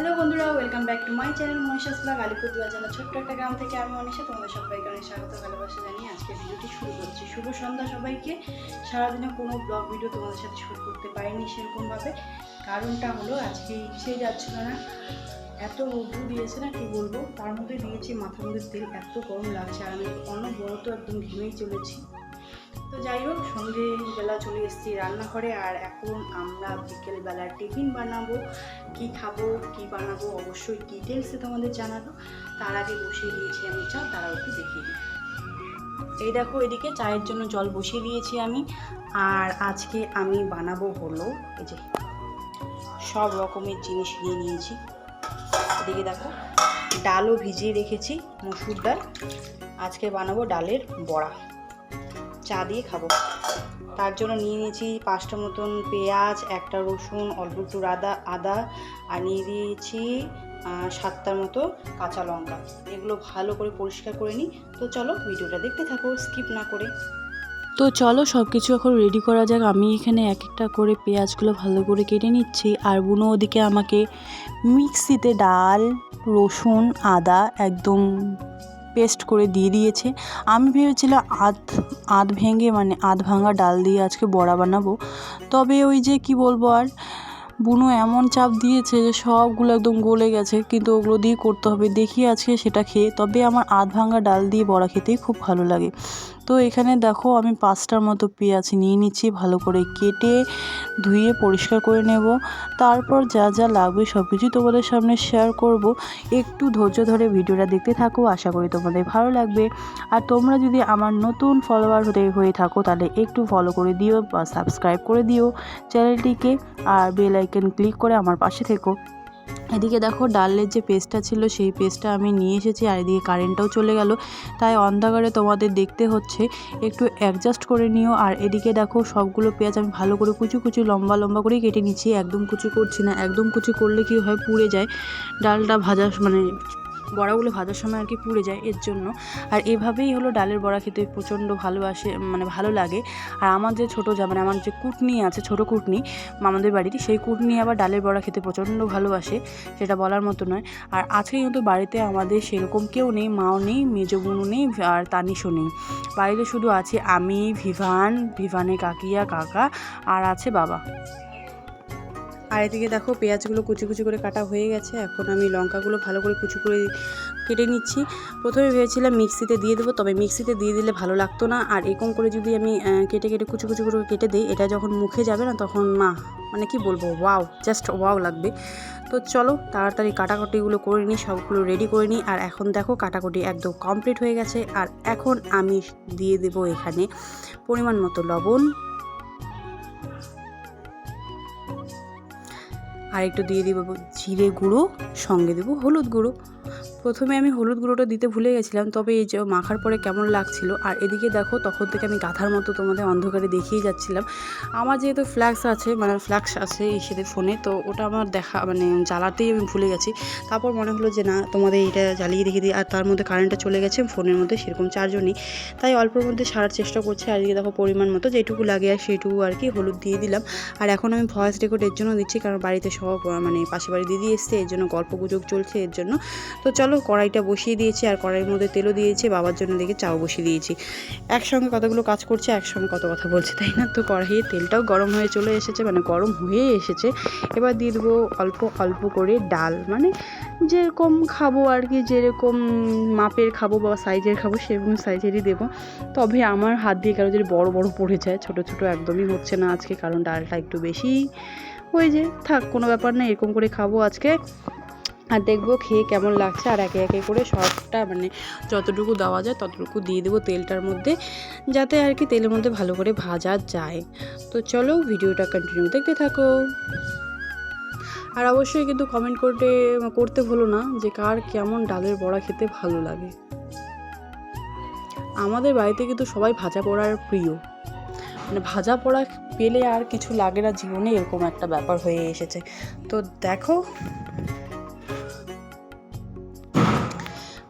Hello বন্ধুরা welcome back to my channel Manisha's blog Alipurduar জেলা ছোট্ট একটা গ্রাম থেকে আমি মনীষা। তোমাদের সবাইকে অনেক স্বাগত, ভালোবাসা জানিয়ে আজকে ভিডিওটি শুরু করছি। শুভ সন্ধ্যা সবাইকে। সারাদিনে কোনো ব্লগ ভিডিও তোমাদের সাথে শুরু করতে পারিনি সেরকমভাবে। কারণটা হলো আজকে ইচ্ছে যাচ্ছিল না। এত রোদ্দু দিয়েছে না, কি বলব? তার মধ্যে দিয়েছি মাথার মধ্যে তেল, এত গরম লাগছে। আর আমি অন্য বড় তো একদম ঘেমেই চলেছি। সন্ধেবেলা চলে এসেছি রান্নাঘরে আর এখন আমরা বিকেলবেলা টিফিন বানাবো, কি খাব, কি বানাবো অবশ্যই ডিটেলসে তোমাদের জানাব। তার আগে বসিয়ে দিয়েছি আমি চা তারা একটু দেখিয়ে দিই। এই দেখো, এদিকে চায়ের জন্য জল বসিয়ে দিয়েছি আমি। আর আজকে আমি বানাবো হলো এই যে সব রকমের জিনিস নিয়ে নিয়েছি। এদিকে দেখো, ডালও ভিজিয়ে রেখেছি, মসুর ডাল। আজকে বানাবো ডালের বড়া। চা দিয়ে খাব। তার জন্য নিয়ে নিয়েছি পাঁচটা মতন পেঁয়াজ, একটা রসুন, অল্প একটু আদা আদা, আর নিয়ে দিয়েছি সাতটার মতো কাঁচা লঙ্কা। এগুলো ভালো করে পরিষ্কার করে নিই। তো চলো ভিডিওটা দেখতে থাকো, স্কিপ না করে। তো চলো সব কিছু এখন রেডি করা যাক। আমি এখানে এক একটা করে পেঁয়াজগুলো ভালো করে কেটে নিচ্ছি। আর বুনো ওদিকে আমাকে মিক্সিতে ডাল, রসুন, আদা একদম পেস্ট করে দিয়ে দিয়েছে। আমি ভেবেছিলাম আধ আধ ভেঙে মানে আধ ভাঙা ডাল দিয়ে আজকে বড়া বানাবো। তবে ওই যে কি বলব আর বুনো এমন চাপ দিয়েছে যে সবগুলো একদম গলে গেছে, কিন্তু ওগুলো দিয়ে করতে হবে। দেখি আজকে সেটা খেয়ে, তবে আমার আধ ভাঙা ডাল দিয়ে বড়া খেতেই খুব ভালো লাগে। তো এখানে দেখো আমি পাঁচটার মতো পেঁয়াজ নিয়ে নিচ্ছি, ভালো করে কেটে ধুয়ে পরিষ্কার করে নেব। তারপর যা যা লাগবে সব কিছুই তোমাদের সামনে শেয়ার করব। একটু ধৈর্য ধরে ভিডিওটা দেখতে থাকো, আশা করি তোমাদের ভালো লাগবে। আর তোমরা যদি আমার নতুন ফলোয়ার হতে হয়ে থাকো, তাহলে একটু ফলো করে দিও বা সাবস্ক্রাইব করে দিও চ্যানেলটিকে। আর বেল আইকন ক্লিক করে আমার পাশে থেকো। এদিকে দেখো ডালের যে পেস্টটা ছিল, সেই পেস্টটা আমি নিয়ে এসেছি আর এদিকে কারেন্টটাও চলে গেল। তাই অন্ধকারে তোমাদের দেখতে হচ্ছে, একটু অ্যাডজাস্ট করে নিও। আর এদিকে দেখো সবগুলো পেঁয়াজ আমি ভালো করে কুচু কুচু, লম্বা লম্বা করে কেটে নিচ্ছি। একদম কুচু করছি না, একদম কুচু করলে কি হয়, পুড়ে যায়। ডালটা ভাজা মানে বড়াগুলো ভাজার সময় আর কি পুড়ে যায় এর জন্য। আর এভাবেই হলো ডালের বড়া খেতে প্রচণ্ড ভালোবাসে মানে ভালো লাগে। আর আমার যে ছোটো যা মানে আমার যে কুটনি আছে, ছোটো কুটনি মামাদের বাড়িতে সেই কুটনি আবার ডালের বড়া খেতে প্রচণ্ড ভালোবাসে, সেটা বলার মতো নয়। আর আজকে কিন্তু বাড়িতে আমাদের সেরকম কেউ নেই, মাও নেই, মেজো বোনও নেই, আর তানিশও নেই। বাড়িতে শুধু আছে আমি, ভিভান, ভিভানের কাকিয়া, কাকা, আর আছে বাবা। আর এদিকে দেখো পেঁয়াজগুলো কুচি কুচি করে কাটা হয়ে গেছে। এখন আমি লঙ্কাগুলো ভালো করে কুচি করে কেটে নিচ্ছি। প্রথমে ভেবেছিলাম মিক্সিতে দিয়ে দেবো, তবে মিক্সিতে দিয়ে দিলে ভালো লাগতো না। আর এরকম করে যদি আমি কেটে কেটে কুচি কুচি করে কেটে দিই, এটা যখন মুখে যাবে না তখন, মা মানে কি বলব ওয়াও জাস্ট ওয়াও লাগবে। তো চলো তাড়াতাড়ি কাটাকুটিগুলো করে নিই, সবগুলো রেডি করে নিই। আর এখন দেখো কাটাকুটি একদম কমপ্লিট হয়ে গেছে। আর এখন আমি দিয়ে দেবো এখানে পরিমাণ মতো লবণ। আর একটু দিয়ে দিব জিরে গুঁড়ো সঙ্গে দেবো হলুদ গুঁড়ো। প্রথমে আমি হলুদ গুঁড়োটা দিতে ভুলে গেছিলাম, তবে এই যে মাখার পরে কেমন লাগছিল, আর এদিকে দেখো তখন থেকে আমি গাধার মতো তোমাদের অন্ধকারে দেখিয়ে যাচ্ছিলাম। আমার যেহেতু ফ্ল্যাক্স আছে মানে ফ্ল্যাক্স আছে এই সাথে ফোনে, তো ওটা আমার দেখা মানে জ্বালাতেই আমি ভুলে গেছি। তারপর মনে হলো যে না, তোমাদের এইটা জ্বালিয়ে রেখে দিই, আর তার মধ্যে কারেন্টটা চলে গেছে, ফোনের মধ্যে সেরকম চার্জও নেই। তাই অল্পের মধ্যে সারার চেষ্টা করছি, আর এদিকে দেখো পরিমাণ মতো যেটুকু লাগে আর সেইটুকু আর কি হলুদ দিয়ে দিলাম। আর এখন আমি ভয়েস রেকর্ড এর জন্য দিচ্ছি, কারণ বাড়িতে সব মানে পাশে বাড়ি দিদি এসছে, এর জন্য গল্প গুজব চলছে এর জন্য। তো চলো কড়াইটা বসিয়ে দিয়েছি আর কড়াইয়ের মধ্যে তেলও দিয়েছি, বাবার জন্য দেখে চাও বসিয়ে দিয়েছি। একসঙ্গে কতগুলো কাজ করছে, একসঙ্গে কত কথা বলছে, তাই না? তো কড়াইয়ে তেলটাও গরম হয়ে চলে এসেছে মানে গরম হয়ে এসেছে। এবার দিয়ে দেবো অল্প অল্প করে ডাল মানে যেরকম খাব আর কি, যেরকম মাপের খাব বা সাইজের খাব, সেরকম সাইজেরই দেবো। তবে আমার হাত দিয়ে কারও যদি বড় বড় পড়ে যায়, ছোট ছোট একদমই হচ্ছে না আজকে, কারণ ডালটা একটু বেশি হয়ে যায়। থাক, কোনো ব্যাপার না, এরকম করে খাব আজকে। আর দেখব খেয়ে কেমন লাগছে। আর একে একে করে সবটা মানে যতটুকু দেওয়া যায় ততটুকু দিয়ে দেবো তেলটার মধ্যে, যাতে আর কি তেলের মধ্যে ভালো করে ভাজা যায়। তো চলো ভিডিওটা কন্টিনিউ দেখতে থাকো। আর অবশ্যই কিন্তু কমেন্ট করতে করতে ভুলো না যে কার কেমন ডালের বড়া খেতে ভালো লাগে। আমাদের বাড়িতে কিন্তু সবাই ভাজা পোড়ার প্রিয়। মানে ভাজা পোড়া পেলে আর কিছু লাগে না, জীবনে এরকম একটা ব্যাপার হয়ে এসেছে। তো দেখো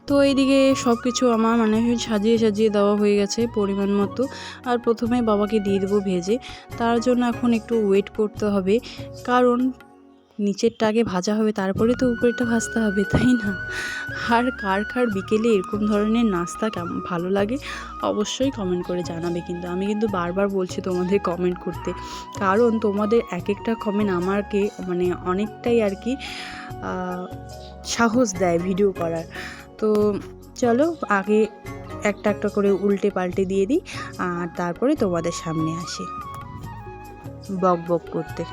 তো এইদিকে সব কিছু আমার মানে সাজিয়ে সাজিয়ে দেওয়া হয়ে গেছে পরিমাণ মতো। আর প্রথমে বাবাকে দিয়ে দেবো ভেজে। তার জন্য এখন একটু ওয়েট করতে হবে। কারণ নিচেরটা আগে ভাজা হবে, তারপরে তো উপরেরটা ভাজতে হবে, তাই না? আর কার কার বিকেলে এরকম ধরনের নাস্তা কেমন ভালো লাগে অবশ্যই কমেন্ট করে জানাবে কিন্তু। আমি কিন্তু বারবার বলছি তোমাদের কমেন্ট করতে। কারণ তোমাদের এক একটা কমেন্ট আমাকে মানে অনেকটাই আর কি সাহস দেয় ভিডিও করার। তো চলো আগে একটা একটা করে উল্টে পাল্টে দিয়ে দিই, আর তারপরে তোমাদের সামনে আসে। বক বক করতে।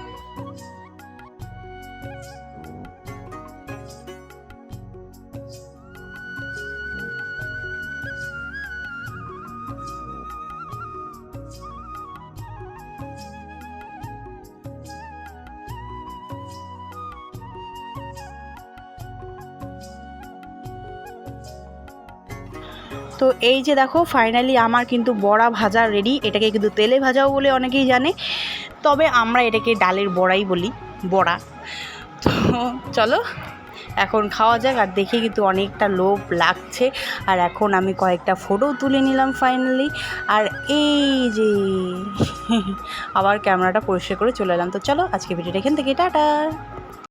তো এই যে দেখো ফাইনালি আমার কিন্তু বড়া ভাজা রেডি এটাকে কিন্তু তেলে ভাজাও বলে অনেকেই জানে। তবে আমরা এটাকে ডালের বড়াই বলি, বড়া। তো চলো, এখন খাওয়া যাক। আর দেখে কিন্তু অনেকটা লোভ লাগছে। আর এখন আমি কয়েকটা ফটো তুলে নিলাম ফাইনালি আর এই যে, আবার ক্যামেরাটা পরিষ্কার করে চলে এলাম। তো চলো আজকে ভিডিওটা এখান থেকে, টাটা।